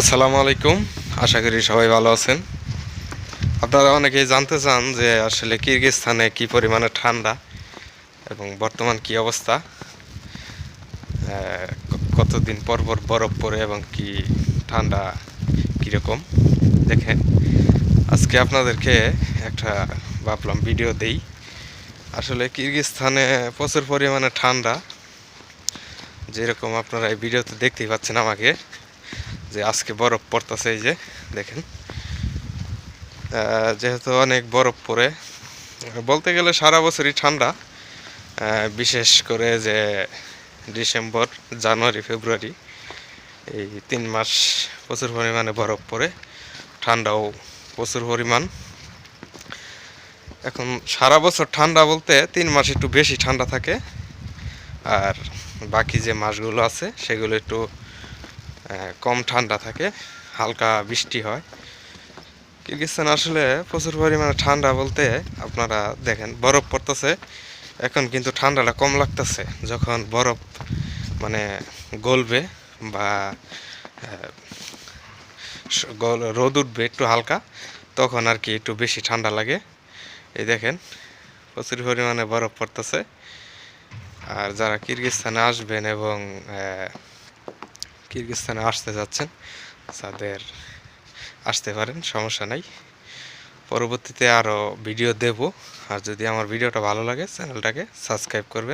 আসসালামু আলাইকুম। আশা করি সবাই ভালো আছেন। আপনারা অনেকেই জানতে চান যে আসলে কিরগিজস্তানে কি পরিমাণে ঠান্ডা এবং বর্তমান কি অবস্থা কতদিন পর পর বরফ পড়ে এবং কি ঠান্ডা কীরকম দেখেন। আজকে আপনাদেরকে একটা ভাবলাম ভিডিও দেই। আসলে কিরগিজস্তানে প্রচুর পরিমাণে ঠান্ডা, যেরকম আপনারা এই ভিডিওতে দেখতেই পাচ্ছেন আমাকে। যে আজকে বরফ পড়তেছে এই যে, দেখেন। যেহেতু অনেক বরফ পড়ে, বলতে গেলে সারা বছরই ঠান্ডা। বিশেষ করে যে ডিসেম্বর, জানুয়ারি, ফেব্রুয়ারি, এই তিন মাস প্রচুর পরিমাণে বরফ পড়ে, ঠান্ডাও প্রচুর পরিমাণ। এখন সারা বছর ঠান্ডা বলতে তিন মাস একটু বেশি ঠান্ডা থাকে, আর বাকি যে মাসগুলো আছে, সেগুলো একটু কম ঠান্ডা থাকে, হালকা বৃষ্টি হয়। কিরগিস্তান আসলে প্রচুর পরিমাণে ঠান্ডা বলতে আপনারা দেখেন, বরফ পড়তেছে। এখন কিন্তু ঠান্ডাটা কম লাগতেছে, যখন বরফ মানে গলবে বা রোদ উঠবে একটু হালকা, তখন আর কি একটু বেশি ঠান্ডা লাগে। এই দেখেন, প্রচুর পরিমাণে বরফ পড়তেছে। আর যারা কিরগিস্তানে আসবেন এবং কিরগিস্তানে আসতে যাচ্ছেন, তাদের আসতে পারেন, সমস্যা নাই। পরবর্তীতে আরও ভিডিও দেব। আর যদি আমার ভিডিওটা ভালো লাগে, চ্যানেলটাকে সাবস্ক্রাইব করবেন।